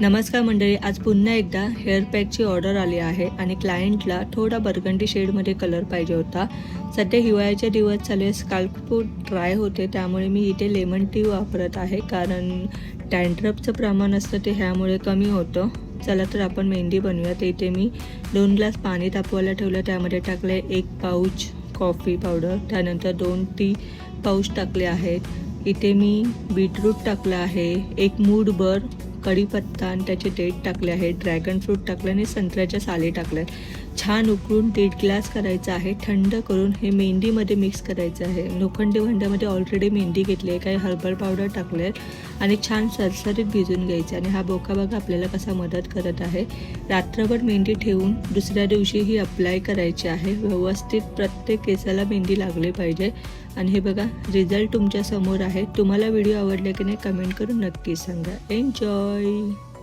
नमस्कार मंडळी आज पुन्हा एकदा हेअर पॅकची ऑर्डर आली आहे आणि क्लायंटला थोडा बर्गंडी शेडमध्ये कलर पाहिजे होता. सध्या हिवाळ्याचे दिवस चालू आहे स्काल्प ड्राय होते त्यामुळे मी इथे लेमन टी वापरत आहे. कारण डॅन्ड्रफचं प्रमाण असतं ते ह्यामुळे कमी होतं. चला तर आपण मेहंदी बनवूया तर इथे मी दोन ग्लास पाणी तापवायला ठेवलं. त्यामध्ये टाकले एक पाऊच कॉफी पावडर त्यानंतर दोन टी पाऊच टाकले आहेत. इथे मी बीटरूट टाकलं आहे. एक मूठभर कढीपत्ता आणि त्याचे डेट टाकले आहे. ड्रॅगन फ्रूट टाकलं आणि संत्र्याच्या साले टाकल्या छान उकळून दीड ग्लास करायचा आहे. थंड करून हे मेहंदीमध्ये मिक्स करायचं आहे. लोखंडी भांड्यामध्ये ऑलरेडी मेहंदी घेतली आहे. काही हर्बल पावडर टाकले आणि छान सरसरीत भिजून घ्यायचं आणि हा बोका बघा आपल्याला कसा मदत करत आहे. रात्रभर मेहंदी ठेवून दुसऱ्या दिवशी ही अप्लाय करायची आहे. व्यवस्थित प्रत्येक केसाला मेहंदी लागली पाहिजे. आणि हे बघा रिझल्ट तुमच्यासमोर आहे. तुम्हाला व्हिडिओ आवडले की नाही कमेंट करून नक्की सांगा. एन्जॉय